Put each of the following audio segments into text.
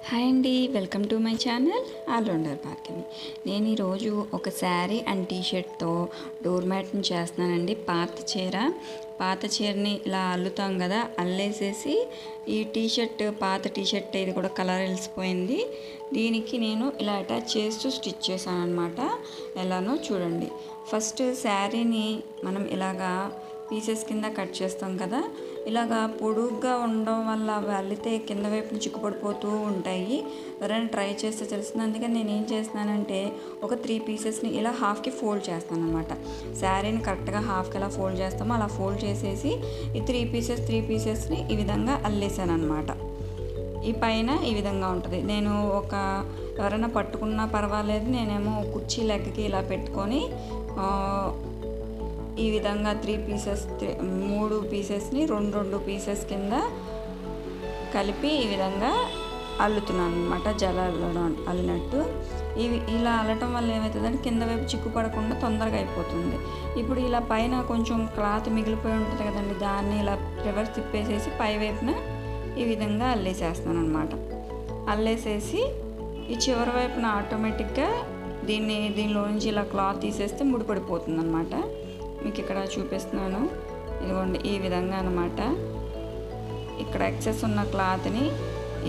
Hi అండి welcome to my channel allrounder పార్కిని. నేను ఈరోజు ఒక శారీ అండ్ టీషర్ట్తో డోర్ మ్యాట్ని చేస్తున్నానండి పాత చీర. పాత చీరని ఇలా అల్లుతాం కదా అల్లేసేసి ఈ టీషర్ట్ పాత టీషర్ట్ ఇది కూడా కలర్ వెలిసిపోయింది. దీనికి నేను ఇలా అటాచ్ చేస్తూ స్టిచ్ చేశాను అనమాట ఎలానో చూడండి. ఫస్ట్ శారీని మనం ఇలాగా పీసెస్ కింద కట్ చేస్తాం కదా ఇలాగా పొడుగ్గా ఉండడం వల్ల అవి అల్లితే కింద వైపున చిక్కుపడిపోతూ ఉంటాయి. ఎవరైనా ట్రై చేస్తే తెలుస్తుంది. అందుకని నేను ఏం చేస్తున్నానంటే ఒక త్రీ పీసెస్ని ఇలా హాఫ్కి ఫోల్డ్ చేస్తాను అనమాట శారీని కరెక్ట్గా హాఫ్కి ఎలా ఫోల్డ్ చేస్తామో అలా ఫోల్డ్ చేసేసి ఈ త్రీ పీసెస్ త్రీ పీసెస్ని ఈ విధంగా అల్లేసాను అనమాట ఈ పైన ఈ విధంగా ఉంటుంది. నేను ఒక ఎవరైనా పట్టుకున్నా పర్వాలేదు. నేనేమో కుర్చీ లెగ్కి ఇలా పెట్టుకొని ఈ విధంగా త్రీ పీసెస్ మూడు పీసెస్ని రెండు రెండు పీసెస్ కింద కలిపి ఈ విధంగా అల్లుతున్నాను అనమాట జల అల్లడం అల్లినట్టు. ఇవి ఇలా అల్లటం వల్ల ఏమవుతుందంటే కింద వైపు చిక్కు పడకుండా తొందరగా అయిపోతుంది. ఇప్పుడు ఇలా పైన కొంచెం క్లాత్ మిగిలిపోయి ఉంటుంది కదండి దాన్ని ఇలా రివర్స్ తిప్పేసేసి పై వైపున ఈ విధంగా అల్లేసేస్తాను అనమాట అల్లేసేసి ఈ చివరి వైపున ఆటోమేటిక్గా దీన్ని దీనిలో నుంచి ఇలా క్లాత్ తీసేస్తే ముడిపడిపోతుంది అనమాట మీకు ఇక్కడ చూపిస్తున్నాను. ఇదిగోండి ఈ విధంగా అనమాట ఇక్కడ ఎక్సెస్ ఉన్న క్లాత్ని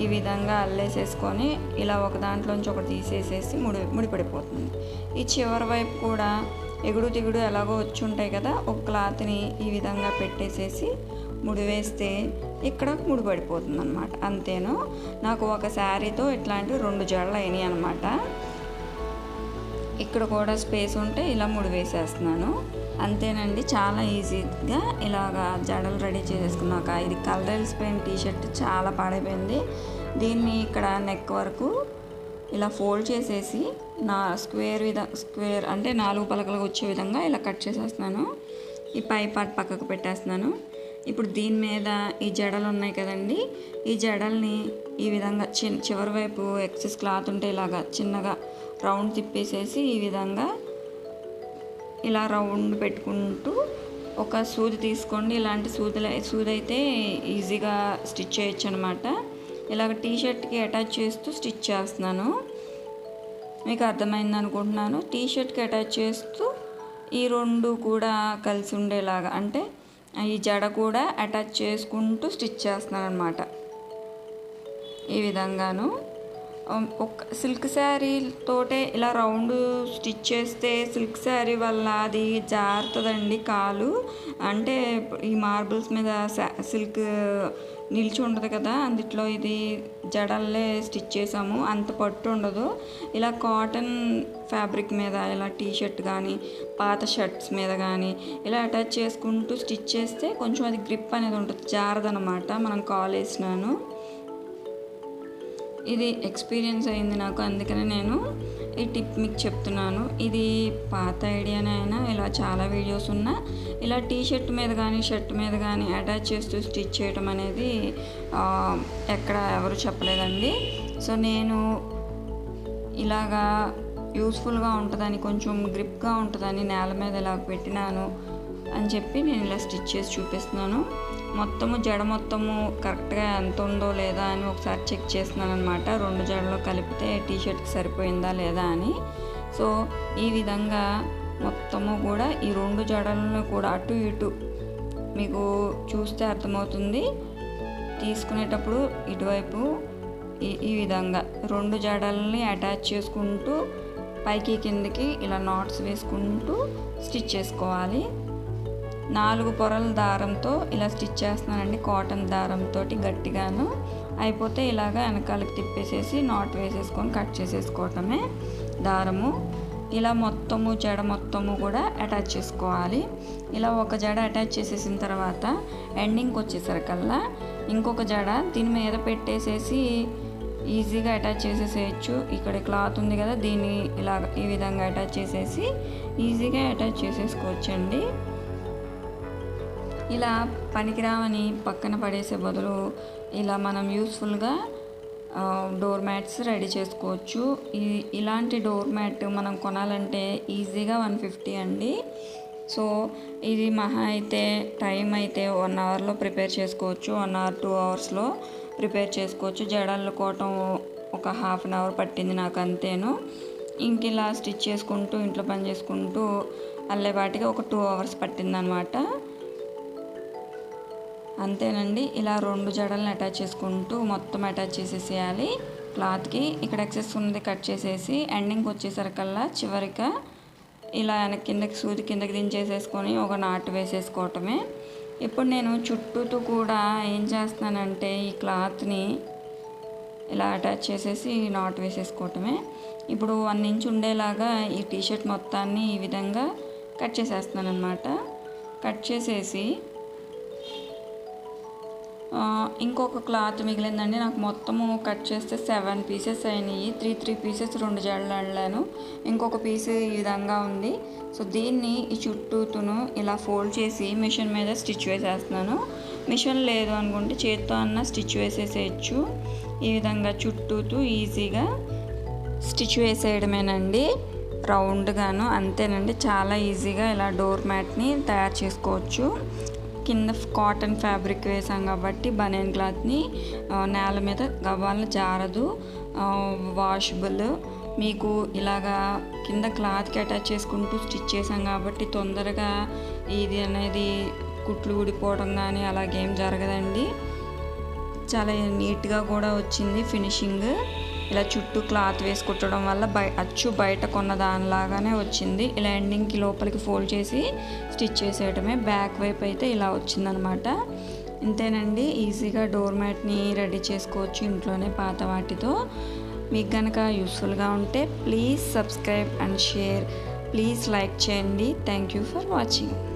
ఈ విధంగా అల్లేసేసుకొని ఇలా ఒక దాంట్లోంచి ఒకటి తీసేసేసి ముడి ముడిపడిపోతుంది ఈ చివరి వైపు కూడా ఎగుడు దిగుడు ఎలాగో వచ్చి ఉంటాయి కదా ఒక క్లాత్ని ఈ విధంగా పెట్టేసేసి ముడి వేస్తే ఇక్కడ ముడిపడిపోతుంది అనమాట అంతేను. నాకు ఒక శారీతో ఇట్లాంటివి రెండు జడలు అయినాయి అనమాట ఇక్కడ కూడా స్పేస్ ఉంటే ఇలా ముడి వేసేస్తున్నాను. అంతేనండి చాలా ఈజీగా ఇలాగా జడలు రెడీ చేసేసుకున్నాక ఇది కలర్ వెలిసిపోయిన టీషర్ట్ చాలా పాడైపోయింది. దీన్ని ఇక్కడ నెక్ వరకు ఇలా ఫోల్డ్ చేసేసి నా స్క్వేర్ విధ స్క్వేర్ అంటే నాలుగు పలకలకు వచ్చే విధంగా ఇలా కట్ చేసేస్తున్నాను. ఈ పై పార్ట్ పక్కకు పెట్టేస్తున్నాను. ఇప్పుడు దీని మీద ఈ జడలు ఉన్నాయి కదండి ఈ జడల్ని ఈ విధంగా చిన్న చివరి వైపు ఎక్సెస్ క్లాత్ ఉంటే ఇలాగా చిన్నగా రౌండ్ తిప్పేసేసి ఈ విధంగా ఇలా రౌండ్ పెట్టుకుంటూ ఒక సూది తీసుకోండి. ఇలాంటి సూదుల సూది అయితే ఈజీగా స్టిచ్ చేయొచ్చు అనమాట ఇలాగ టీ షర్ట్కి అటాచ్ చేస్తూ స్టిచ్ చేస్తున్నాను. మీకు అర్థమైంది అనుకుంటున్నాను. టీ షర్ట్కి అటాచ్ చేస్తూ ఈ రెండు కూడా కలిసి ఉండేలాగా అంటే ఈ జడ కూడా అటాచ్ చేసుకుంటూ స్టిచ్ చేస్తున్నాను అనమాట ఈ విధంగాను ఒక సిల్క్ శారీ తోటే ఇలా రౌండ్ స్టిచ్ చేస్తే సిల్క్ శారీ వల్ల అది జారుతుందండి కాలు. అంటే ఈ మార్బుల్స్ మీద సిల్క్ నిలిచి ఉండదు కదా అందుట్లో ఇది జడల్లే స్టిచ్ చేసాము అంత పట్టు ఉండదు. ఇలా కాటన్ ఫ్యాబ్రిక్ మీద ఇలా టీ షర్ట్ కానీ పాత షర్ట్స్ మీద కానీ ఇలా అటాచ్ చేసుకుంటూ స్టిచ్ చేస్తే కొంచెం అది గ్రిప్ అనేది ఉంటుంది జారదనమాట. మనం కాల్ వేసినాను ఇది ఎక్స్పీరియన్స్ అయింది నాకు అందుకనే నేను ఈ టిప్ మీకు చెప్తున్నాను. ఇది పాత ఐడియానే అయినా ఇలా చాలా వీడియోస్ ఉన్నా ఇలా టీ షర్ట్ మీద కానీ షర్ట్ మీద కానీ అటాచ్ చేస్తూ స్టిచ్ చేయడం అనేది ఎక్కడ ఎవరు చెప్పలేదండి. సో నేను ఇలాగా యూస్ఫుల్గా ఉంటుందని కొంచెం గ్రిప్గా ఉంటుందని నేల మీద ఇలా పెట్టినాను. అని చెప్పి నేను ఇలా స్టిచ్ చేసి చూపిస్తున్నాను. మొత్తము జడ మొత్తము కరెక్ట్గా ఎంత ఉందో లేదా అని ఒకసారి చెక్ చేస్తున్నాను అనమాట రెండు జడలో కలిపితే టీ షర్ట్కి సరిపోయిందా లేదా అని. సో ఈ విధంగా మొత్తము కూడా ఈ రెండు జడలను కూడా అటు ఇటు మీకు చూస్తే అర్థమవుతుంది. తీసుకునేటప్పుడు ఇటువైపు ఈ ఈ విధంగా రెండు జడల్ని అటాచ్ చేసుకుంటూ పైకి కిందకి ఇలా నాట్స్ వేసుకుంటూ స్టిచ్ చేసుకోవాలి. నాలుగు పొరల దారంతో ఇలా స్టిచ్ చేస్తున్నానండి. కాటన్ దారంతో గట్టిగాను. అయిపోతే ఇలాగ వెనకాలకి తిప్పేసేసి నాట్ వేసేసుకొని కట్ చేసేసుకోవటమే దారము. ఇలా మొత్తము జడ మొత్తము కూడా అటాచ్ చేసుకోవాలి. ఇలా ఒక జడ అటాచ్ చేసేసిన తర్వాత ఎండింగ్కి వచ్చేసరికల్లా ఇంకొక జడ దీని మీద పెట్టేసేసి ఈజీగా అటాచ్ చేసేసేయచ్చు. ఇక్కడ క్లాత్ ఉంది కదా దీన్ని ఇలా ఈ విధంగా అటాచ్ చేసేసి ఈజీగా అటాచ్ చేసేసుకోవచ్చండి. ఇలా పనికిరావని పక్కన పడేసే బదులు ఇలా మనం యూస్ఫుల్గా డోర్ మ్యాట్స్ రెడీ చేసుకోవచ్చు. ఈ ఇలాంటి డోర్ మ్యాట్ మనం కొనాలంటే ఈజీగా వన్ ఫిఫ్టీ అండి. సో ఇది మహా అయితే టైం అయితే వన్ అవర్లో ప్రిపేర్ చేసుకోవచ్చు. వన్ అవర్ టూ అవర్స్లో ప్రిపేర్ చేసుకోవచ్చు. జడల్లుకోవటం ఒక హాఫ్ అన్ అవర్ పట్టింది నాకు అంతేను. ఇంక ఇలా స్టిచ్ చేసుకుంటూ ఇంట్లో పని చేసుకుంటూ అల్లేపాటికి ఒక టూ అవర్స్ పట్టిందనమాట. అంతేనండి. ఇలా రెండు జడలను అటాచ్ చేసుకుంటూ మొత్తం అటాచ్ చేసేసేయాలి. క్లాత్కి ఇక్కడ ఎక్సెస్ ఉన్నది కట్ చేసేసి ఎండింగ్కి వచ్చేసరికల్లా చివరిగా ఇలా వెనక కిందకి సూది కిందకి దించేసేసుకొని ఒక నాటు వేసేసుకోవటమే. ఇప్పుడు నేను చుట్టూతో కూడా ఏం చేస్తున్నానంటే ఈ క్లాత్ని ఇలా అటాచ్ చేసేసి నాట్ వేసేసుకోవటమే. ఇప్పుడు వన్ ఇంచ్ ఉండేలాగా ఈ టీషర్ట్ మొత్తాన్ని ఈ విధంగా కట్ చేసేస్తున్నాను అనమాట కట్ చేసేసి ఇంకొక క్లాత్ మిగిలిందండి. నాకు మొత్తము కట్ చేస్తే సెవెన్ పీసెస్ అయినాయి. త్రీ త్రీ పీసెస్ రెండు జడలు అల్లాను. ఇంకొక పీస్ ఈ విధంగా ఉంది. సో దీన్ని ఈ చుట్టూతును ఇలా ఫోల్డ్ చేసి మిషన్ మీద స్టిచ్ వేసేస్తున్నాను. మిషన్ లేదు అనుకుంటే చేత్తో అన్న స్టిచ్ వేసేసేయచ్చు. ఈ విధంగా చుట్టూతూ ఈజీగా స్టిచ్ వేసేయడమేనండి. రౌండ్గాను అంతేనండి. చాలా ఈజీగా ఇలా డోర్ మ్యాట్ని తయారు చేసుకోవచ్చు. కింద కాటన్ ఫ్యాబ్రిక్ వేసాం కాబట్టి బనియన్ క్లాత్ని నేల మీద గవ్వాలను జారదు వాషబుల్ మీకు ఇలాగా కింద క్లాత్కి అటాచ్ చేసుకుంటూ స్టిచ్ చేసాం కాబట్టి తొందరగా ఇది అనేది కుట్లు ఊడిపోవడం కానీ అలాగేం జరగదండి. చాలా నీట్గా కూడా వచ్చింది ఫినిషింగ్. ఇలా చుట్టూ క్లాత్ వేసి కుట్టడం వల్ల బయ అచ్చు బయట కొన్న దానిలాగానే వచ్చింది. ఇలా ఎండింగ్కి లోపలికి ఫోల్డ్ చేసి స్టిచ్ చేసేయడమే బ్యాక్ వైపు అయితే ఇలా వచ్చిందనమాట. ఇంతేనండి ఈజీగా డోర్ మ్యాట్ని రెడీ చేసుకోవచ్చు ఇంట్లోనే పాత వాటితో. మీకు కనుక యూస్ఫుల్గా ఉంటే please subscribe and share. Please like చేయండి. Thank you for watching.